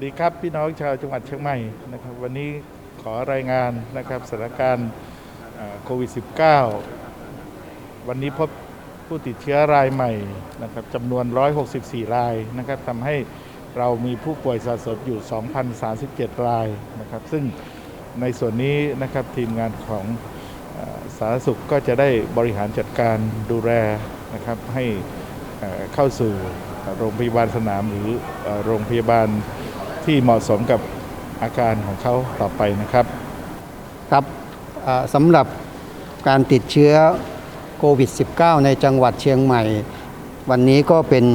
วัสดีครับพี่น้องชาวจังหวัดเชียงใหม่นะครับวันนี้ขอรายงานนะครับสถานการณ์โควิด -19 วันนี้พบผู้ติดเชื้อรายใหม่นะครับจำนวน 164 รายนะครับทำให้เรามีผู้ป่วยสะสมอยู่ 2,037 รายนะครับซึ่งในส่วนนี้นะครับทีมงานของอสาธารณสุขก็จะได้บริหารจัดการดูแลนะครับให้เข้าสู่โรงพยาบาลสนามหรือโรงพยาบาล ที่เหมาะสมกับอาการของเขาต่อไปนะครับ ครับสำหรับการติดเชื้อโควิด -19 ในจังหวัดเชียงใหม่ วันนี้ก็เป็น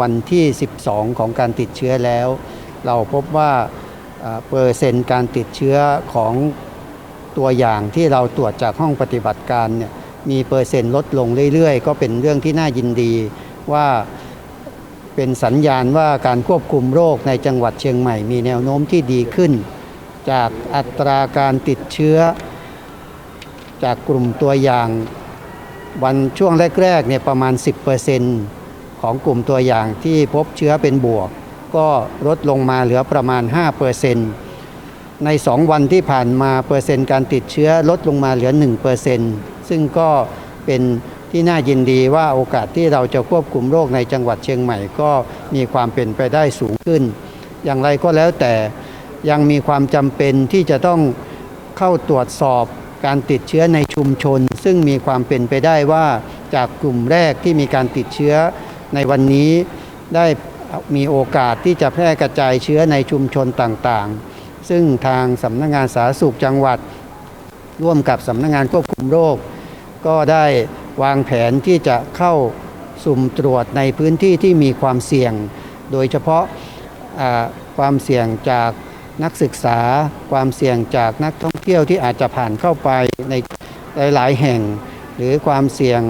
วันที่ 12 ของการติดเชื้อแล้ว เราพบว่าเปอร์เซ็นต์การติดเชื้อของตัวอย่างที่เราตรวจจากห้องปฏิบัติการเนี่ยมีเปอร์เซ็นต์ลดลงเรื่อยๆ ก็เป็นเรื่องที่น่ายินดีว่า เป็นสัญญาณว่าการควบคุมโรคในจังหวัดเชียงใหม่มีแนวโน้มที่ดีขึ้น จากอัตราการติดเชื้อ จากกลุ่มตัวอย่างวันช่วงแรกๆเนี่ยประมาณ 10%ของกลุ่มตัวอย่างที่พบเชื้อเป็นบวก ก็ลดลงมาเหลือประมาณ 5%ใน 2 วันที่ผ่านมาเปอร์เซ็นต์การติดเชื้อลดลงมาเหลือ 1%ซึ่งก็เป็น ที่น่ายินดีว่าโอกาสที่เราจะควบคุมโรคในจังหวัดเชียงใหม่ก็มีความเป็นไปได้สูงขึ้น อย่างไรก็แล้วแต่ยังมีความจำเป็นที่จะต้องเข้าตรวจสอบการติดเชื้อในชุมชน ซึ่งมีความเป็นไปได้ว่าจากกลุ่มแรกที่มีการติดเชื้อในวันนี้ ได้มีโอกาสที่จะแพร่กระจายเชื้อในชุมชนต่างๆ ซึ่งทางสำนักงงานสาธารณสุขจังหวัด ร่วมกับสำนักงงานควบคุมโรค ก็ได้ วางแผนที่จะเข้าสุ่มตรวจในพื้นที่ที่มีความเสี่ยง โดยเฉพาะความเสี่ยงจากนักศึกษา ความเสี่ยงจากนักท่องเที่ยวที่อาจจะผ่านเข้าไปในหลาย ๆ แห่ง หรือความเสี่ยง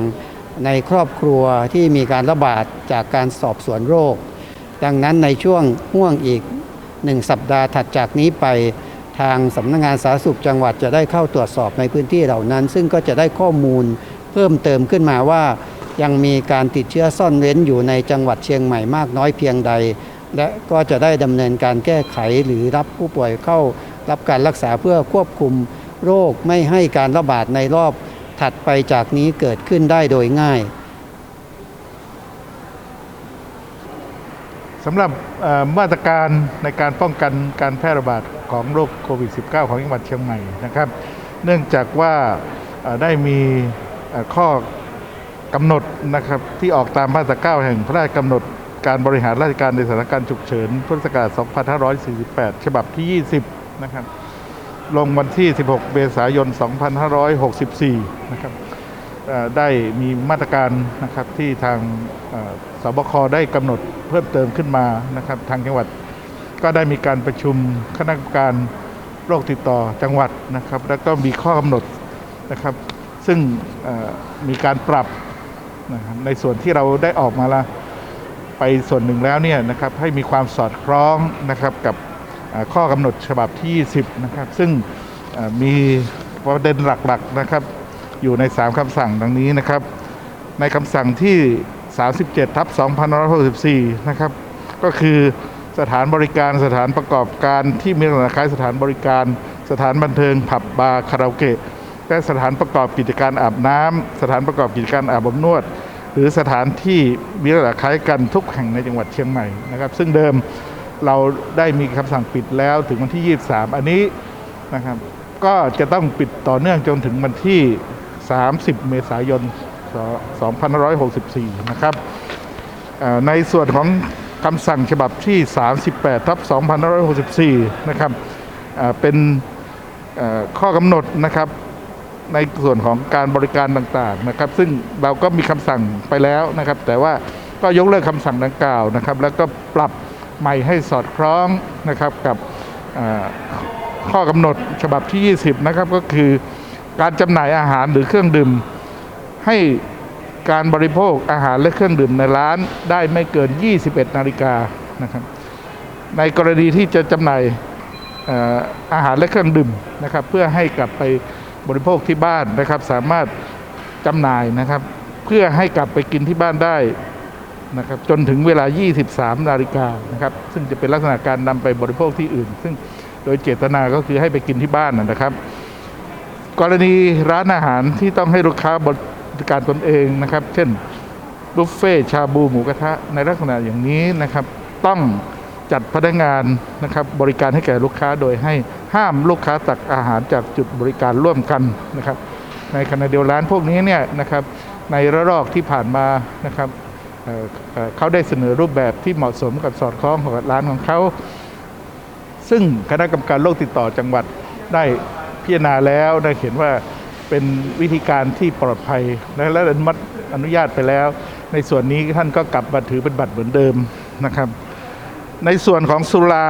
ในครอบครัวที่มีการระบาดจากการสอบสวนโรค ดังนั้นในช่วงห่วงอีกหนึ่งสัปดาห์ถัดจากนี้ไปทางสำนักงงานสาธารณสุขจังหวัดจะได้เข้าตรวจสอบในพื้นที่เหล่านั้น ซึ่งก็จะได้ข้อมูล พิ่มเติมขึ้นมาว่า ยังมีการติดเชื้อซ่อนเร้นอยู่ในจังหวัดเชียงใหม่มากน้อยเพียงใด และก็จะได้ดำเนินการแก้ไขหรือรับผู้ป่วยเข้า รับการรักษาเพื่อควบคุมโรคไม่ให้การระบาดในรอบถัดไปจากนี้เกิดขึ้นได้โดยง่ายสำหรับมาตรการในการป้องกันการแพร่ระบาดของโรคโควิด -19 ของจังหวัดเชียงใหม่นะครับ เนื่องจากว่าได้มี ข้อกำหนดนะครับที่ออกตามมาตรา9แห่งพระราชกำหนดการบริหารราชการในสถานการณ์ฉุกเฉินพุทธศักราช2548 ฉบับที่ 20 นะครับ ลงวันที่ 16 เมษายน 2564 นะครับได้มีมาตรการนะครับที่ทางสบคได้กำหนดเพิ่มเติมขึ้นมานะครับทางจังหวัดก็ได้มีการประชุมคณะกรรมการโรคติดต่อจังหวัดนะครับ แล้วก็มีข้อกำหนดนะครับ ซึ่งมีการปรับนะครับในส่วนที่เราได้ออกมาละไปส่วนหนึ่งแล้วเนี่ยนะครับให้มีความสอดคล้องนะครับกับข้อกำหนดฉบับที่ 20 นะครับ ซึ่งมีประเด็นหลักๆนะครับอยู่ใน 3 คำสั่งดังนี้นะครับ ในคำสั่งที่ 37 ทับ2564 นะครับ ก็คือสถานบริการสถานประกอบการที่มีลักษณะคล้ายสถานบริการ สถานบันเทิงผับบาร์คาราโอเกะ และสถานประกอบกิจการอาบน้ำสถานประกอบกิจการอาบอบนวด หรือสถานที่มีลักษณะคล้ายกันทุกแห่งในจังหวัดเชียงใหม่นะครับ ซึ่งเดิมเราได้มีคำสั่งปิดแล้วถึงวันที่ 23 อันนี้นะครับก็จะต้องปิดต่อเนื่องจนถึงวันที่ 30 เมษายน 2564 นะครับเอ่อในส่วนของคำสั่งฉบับที่ 38 ทับ 2564 นะครับเอ่อเป็นเอ่อข้อกำหนดนะครับ ในส่วนของการบริการต่างๆนะครับ ซึ่งเราก็มีคำสั่งไปแล้วนะครับ แต่ว่าก็ยกเลิกคำสั่งดังกล่าวนะครับ แล้วก็ปรับใหม่ให้สอดคล้องนะครับกับข้อกำหนดฉบับที่ 20 นะครับก็คือการจำหน่ายอาหารหรือเครื่องดื่ม ให้การบริโภคอาหารและเครื่องดื่มในร้านได้ไม่เกิน 21 นาฬิกานะครับ ในกรณีที่จะจำหน่ายเอ่ออาหารและเครื่องดื่มนะครับ เพื่อให้กลับไป บริโภคที่บ้านนะครับ สามารถจำหน่ายนะครับ เพื่อให้กลับไปกินที่บ้านได้นะครับจนถึงเวลา 23 นาฬิกานะครับ ซึ่งจะเป็นลักษณะการนำไปบริโภคที่อื่น ซึ่งโดยเจตนาก็คือให้ไปกินที่บ้านนะนะครับ กรณีร้านอาหารที่ต้องให้ลูกค้าบริการตนเองนะครับ เช่นบุฟเฟ่ชาบูหมูกระทะในลักษณะอย่างนี้นะครับ ต้อง จัดพนักงานนะครับบริการให้แก่ลูกค้าโดยให้ห้ามลูกค้าตักอาหารจากจุดบริการร่วมกันนะครับ ในขณะเดียวร้านพวกนี้เนี่ยนะครับในระลอกที่ผ่านมานะครับเเเขาได้เสนอรูปแบบที่เหมาะสมกับสอดคล้องกับร้านของเขา ซึ่งคณะกรรมการโรคติดต่อจังหวัดได้พิจารณาแล้วได้เห็นว่าเป็นวิธีการที่ปลอดภัยและและอนุมัติอนุญาตไปแล้ว ในส่วนนี้ท่านก็กลับมาถือเป็นบัตรเหมือนเดิมนะครับ ในส่วนของสุรา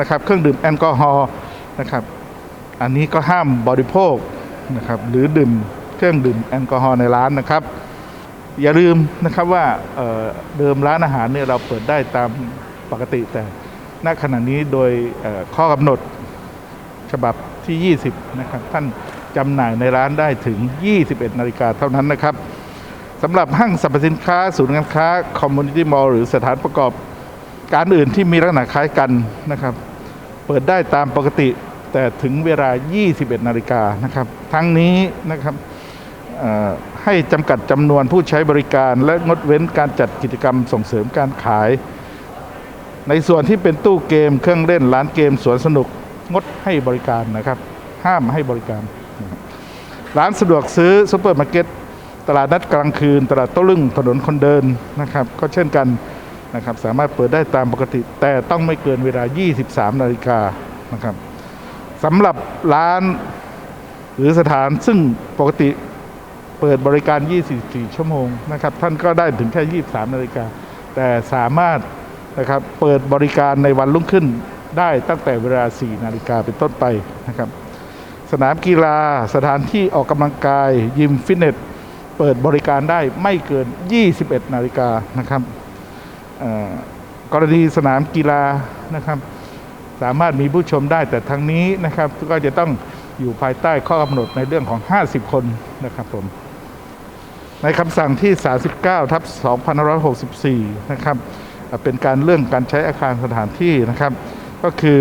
นะครับเครื่องดื่มแอลกอฮอล์นะครับอันนี้ก็ห้ามบริโภคนะครับหรือดื่มเครื่องดื่มแอลกอฮอล์ในร้านนะครับ อย่าลืมนะครับว่าเเดิมร้านอาหารเนี่ยเราเปิดได้ตามปกติแต่ณขณะนี้โดยข้อกำหนดฉบับที่ 20 นะครับ ท่านจำหน่ายในร้านได้ถึง 21 นาฬิกาเท่านั้นนะครับสำหรับห้างสรรพสินค้า ศูนย์การค้า คอมมูนิตี้มอลล์หรือสถานประกอบ การอื่นที่มีลักษณะคล้ายกันนะครับ เปิดได้ตามปกติแต่ถึงเวลา 21 นาฬิกานะครับ ทั้งนี้นะครับให้จำกัดจำนวนผู้ใช้บริการ และงดเว้นการจัดกิจกรรมส่งเสริมการขาย ในส่วนที่เป็นตู้เกมเครื่องเล่นร้านเกมสวนสนุกงดให้บริการนะครับ ห้ามให้บริการ ร้านสะดวกซื้อซุปเปอร์มาร์เก็ตตลาดนัดกลางคืน ตลาดโต้รุ่งถนนคนเดินนะครับ ก็เช่นกัน นะครับสามารถเปิดได้ตามปกติ แต่ต้องไม่เกินเวลา 23 นาฬิกานะครับสำหรับร้านหรือสถานซึ่งปกติเปิดบริการ 24 ชั่วโมงนะครับ ท่านก็ได้ถึงแค่ 23 นาฬิกา แต่สามารถนะครับเปิดบริการในวันรุ่งขึ้นได้ตั้งแต่เวลา 4 นาฬิกาเป็นต้นไปนะครับ สนามกีฬาสถานที่ออกกำลังกาย ยิมฟิตเนส เปิดบริการได้ไม่เกิน 21 นาฬิกานะครับ กรณีสนามกีฬานะครับ สามารถมีผู้ชมได้แต่ทั้งนี้นะครับ ก็จะต้องอยู่ภายใต้ข้อกำหนดในเรื่องของ 50 คนนะครับผมในคำสั่งที่ 39 ทับ2564 นะครับ เป็นการเรื่องการใช้อาคารสถานที่นะครับ ก็คือ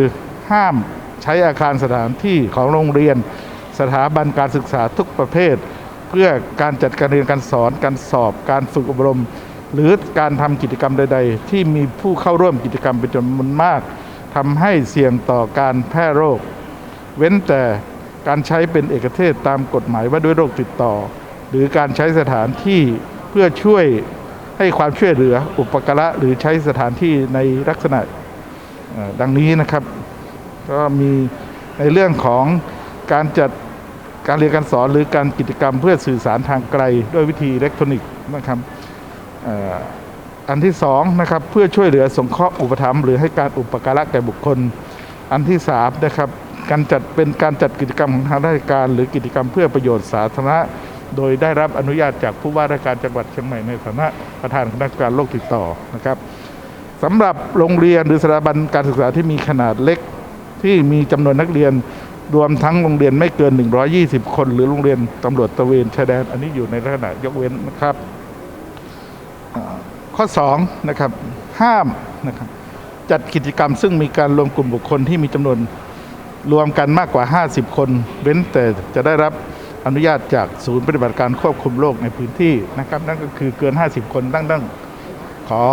ห้ามใช้อาคารสถานที่ของโรงเรียน สถาบันการศึกษาทุกประเภท เพื่อการจัดการเรียนการสอนการสอบการฝึกอบรม หรือการทำกิจกรรมใด ๆ ที่มีผู้เข้าร่วมกิจกรรมเป็นจำนวนมากทำให้เสี่ยงต่อการแพร่โรค เว้นแต่การใช้เป็นเอกเทศตามกฎหมายว่าด้วยโรคติดต่อ หรือการใช้สถานที่เพื่อช่วยให้ความช่วยเหลืออุปการะหรือใช้สถานที่ในลักษณะดังนี้นะครับ ก็มีในเรื่องของการจัดการเรียนการสอนหรือการกิจกรรมเพื่อสื่อสารทางไกลด้วยวิธีอิเล็กทรอนิกส์นะครับ อันที่สองนะครับเพื่อช่วยเหลือสงเคราะห์อุปถัมภ์หรือให้การอุปการะแก่บุคคล อันที่สามนะครับการจัดเป็นการจัดกิจกรรมของทางราชการ หรือกิจกรรมเพื่อประโยชน์สาธารณะ โดยได้รับอนุญาตจากผู้ว่าราชการจังหวัดเชียงใหม่ในฐานะประธานคณะกรรมการโรคติดต่อนะครับสำหรับโรงเรียนหรือสถาบันการศึกษาที่มีขนาดเล็กที่มีจำนวนนักเรียนรวมทั้งโรงเรียนไม่เกิน 120 คน หรือโรงเรียนตำรวจตระเวนชายแดน อันนี้อยู่ในลักษณะยกเว้นนะครับ ข้อ2นะครับห้ามนะครับจัดกิจกรรมซึ่งมีการรวมกลุ่มบุคคลที่มีจำนวนรวมกันมากกว่า 50 คน เว้นแต่จะได้รับอนุญาตจากศูนย์ปฏิบัติการควบคุมโรคในพื้นที่นะครับ นั่นก็คือเกิน 50 คนตั้งตั้งขอ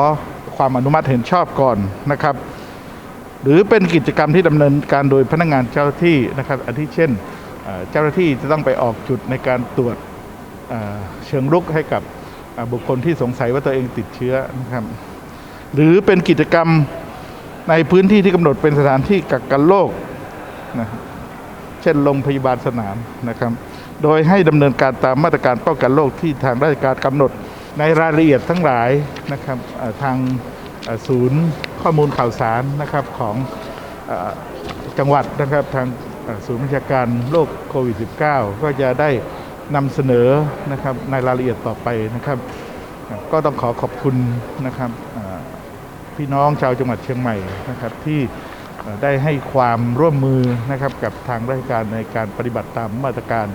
ความอนุมัติเห็นชอบก่อนนะครับ หรือเป็นกิจกรรมที่ดำเนินการโดยพนักงานเจ้าหน้าที่นะครับอาทิเช่น เจ้าหน้าที่จะต้องไปออกจุดในการตรวจเชิงรุกให้กับ บุคคลที่สงสัยว่าตัวเองติดเชื้อนะครับหรือเป็นกิจกรรมในพื้นที่ที่กำหนดเป็นสถานที่กักกันโรคนะครับเช่นโรงพยาบาลสนามนะครับ โดยให้ดำเนินการตามมาตรการป้องกันโรคที่ทางราชการกำหนดในรายละเอียดทั้งหลายนะครับทางศูนย์ข้อมูลข่าวสารนะครับของอจังหวัดนะครับทางศูนย์บัญชาการโรคโควิด -19 ก็จะได้ นำเสนอนะครับในรายละเอียดต่อไปนะครับ ก็ต้องขอขอบคุณนะครับพี่น้องชาวจังหวัดเชียงใหม่นะครับที่ได้ให้ความร่วมมือนะครับกับทางราชการในการปฏิบัติตามมาตรการ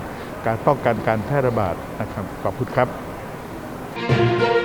การป้องกันการแพร่ระบาดนะครับขอบคุณครับ